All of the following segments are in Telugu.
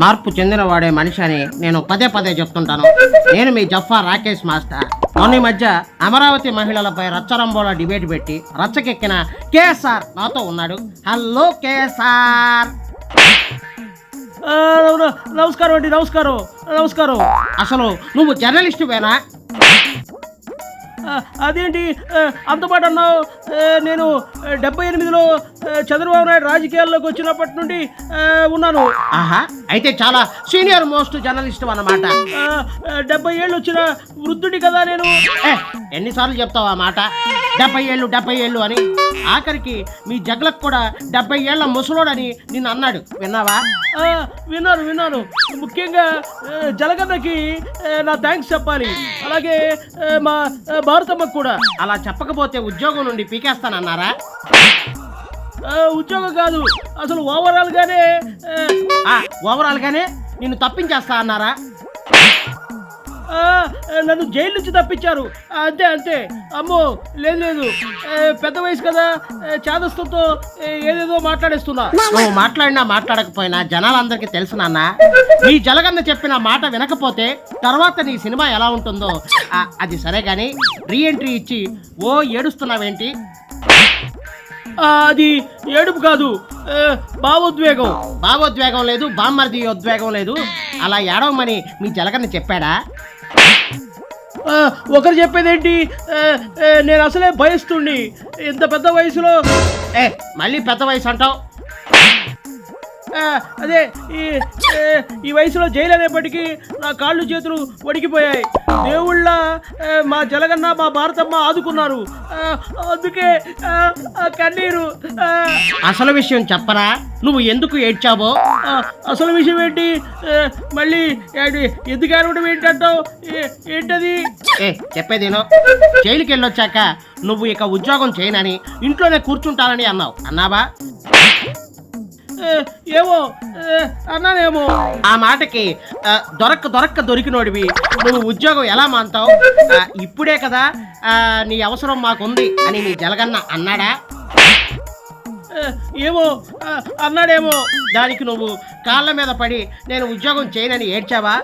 మార్పు చెందినవాడే మనిషి అని నేను పదే పదే చెప్తుంటాను. నేను మీ జఫా రాకేష్ మాస్టర్. మొన్న మధ్య అమరావతి మహిళలపై రచ్చరంబోల డిబేట్ పెట్టి రచ్చకెక్కిన కేఎస్ఆర్ నాతో ఉన్నాడు. Hello KSR. నమస్కారం అండి నమస్కారం నమస్కారం. అసలు నువ్వు జర్నలిస్టువేనా ఆ, అదేంటి ఆ, అంత మాట అన్నావు. నేను డెబ్బై ఎనిమిదిలో చంద్రబాబు నాయుడు రాజకీయాల్లోకి వచ్చినప్పటి నుండి ఉన్నాను. ఆహా అయితే చాలా సీనియర్ మోస్ట్ జర్నలిస్ట్ అన్నమాట. డెబ్బై ఏళ్ళు వచ్చిన వృద్ధుడి కదా నేను. ఎన్నిసార్లు చెప్తావు ఆ మాట? డెబ్బై ఏళ్ళు డెబ్బై ఏళ్ళు అని. ఆఖరికి మీ జగ్లకు కూడా డెబ్బై ఏళ్ళ ముసలోడని నిన్ను అన్నాడు. విన్నావా? విన్నాను విన్నాను. ముఖ్యంగా జలగన్నకి నా థ్యాంక్స్ చెప్పాలి. అలాగే మా భారతమ్మకు కూడా. అలా చెప్పకపోతే ఉద్యోగం నుండి పీకేస్తానన్నారా? ఉద్యోగం కాదు. అసలు ఓవరాల్ గానే ఆ, ఆ, ఓవరాల్ గానే నిన్ను తప్పించేస్తా అన్నారా? నన్ను జైలు నుంచి తప్పించారు. అంతే అంతే. అమ్మో లేదు లేదు. పెద్ద వయసు కదా. చాదస్తంతో ఏదేదో మాట్లాడేస్తున్నా. నువ్వు మాట్లాడినా మాట్లాడకపోయినా జనాలందరికీ తెలుసు నాన్న. నీ జలగన్న చెప్పిన మాట వినకపోతే తర్వాత నీ సినిమా ఎలా ఉంటుందో అది సరే గాని రీఎంట్రీ ఇచ్చి ఓ ఏడుస్తున్నావేంటి? అది ఏడుపు కాదు భావోద్వేగం. భావోద్వేగం లేదు బామ్మర్ది ఉద్వేగం లేదు. అలా ఏడవమని మీ జలగన్న చెప్పాడా? ఒకరు చెప్పేదేంటి? నేను అసలే భయస్తుండి ఇంత పెద్ద వయసులో ఏ మళ్ళీ పెద్ద వయసు అంటావు? అదే ఈ ఈ వయసులో జైలు అనేప్పటికీ నా కాళ్ళు చేతులు వణికిపోయాయి దేవుళ్ళ మా జలగన్న మా భారతమ్మ ఆదుకున్నారు. అందుకే కన్నీరు అసలు విషయం చెప్పరా? నువ్వు ఎందుకు ఏడ్చావో? అసలు విషయం ఏంటి? మళ్ళీ ఎందుకు అనవడం ఏంటంటావు? ఏంటది? ఏ చెప్పేదేనో. జైలుకి వెళ్ళొచ్చాక నువ్వు ఇక ఉద్యోగం చేయనని ఇంట్లోనే కూర్చుంటానని అన్నావు. అన్నావా? ఏమో అన్నానేమో. ఆ మాటకి దొరక్క దొరక్క దొరికినోడివి. నువ్వు ఉద్యోగం ఎలా మాంతావు? ఇప్పుడే కదా నీ అవసరం మాకుంది అని నీ జలగన్న అన్నాడా? ఏమో అన్నాడేమో. దానికి నువ్వు కాళ్ళ మీద పడి నేను ఉద్యోగం చేయనని ఏడ్చావా?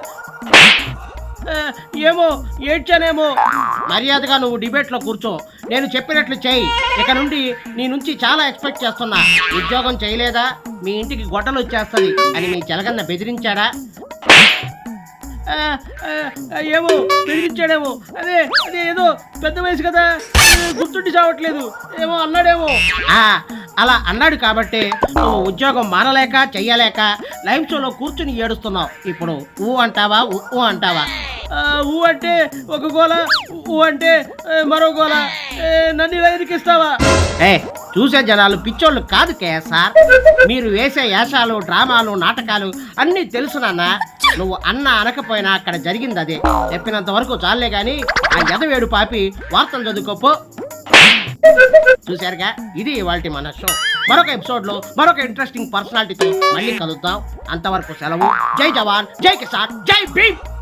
ఏమో ఏడ్చానేమో. మర్యాదగా నువ్వు డిబేట్లో కూర్చో. నేను చెప్పినట్లు చేయి. ఇక నుండి నీ నుంచి చాలా ఎక్స్పెక్ట్ చేస్తున్నా. ఉద్యోగం చేయలేదా? మీ ఇంటికి గొడ్డలు వచ్చేస్తుంది అని మీ జలగన్న బెదిరించాడా? ఏమో బెదిరించాడేమో. అదే అదే ఏదో పెద్ద వయసు కదా. గుర్తుండి చావట్లేదు. ఏమో అన్నాడేమో. ఆ, అలా అన్నాడు కాబట్టి నువ్వు ఉద్యోగం మానలేక చెయ్యలేక లైవ్ షోలో కూర్చుని ఏడుస్తున్నావు. ఇప్పుడు ఊ అంటావా ఊ అంటావా? ఊ అంటే ఒక గోల ఊ అంటే మరో గోల. నన్ను ఇలా ఇరికిస్తావా ఏ చూసే జనాలు పిచ్చోళ్ళు కాదు సార్. మీరు వేసే యాసాలు డ్రామాలు నాటకాలు అన్నీ తెలుసు నాన్న. నువ్వు అన్న అనకపోయినా అక్కడ జరిగింది అదే. చెప్పినంత వరకు చాలే గాని ఆ ఎదవేడు పాపి వార్తలు చదువుకోపో. చూశారుగా? ఇది ఇవాళ మన షో మరొక ఎపిసోడ్లో మరొక ఇంట్రెస్టింగ్ పర్సనాలిటీతో మళ్ళీ కలుద్దాం. అంతవరకు సెలవు. జై జవాన్ జై కిసాన్ జై భీమ్!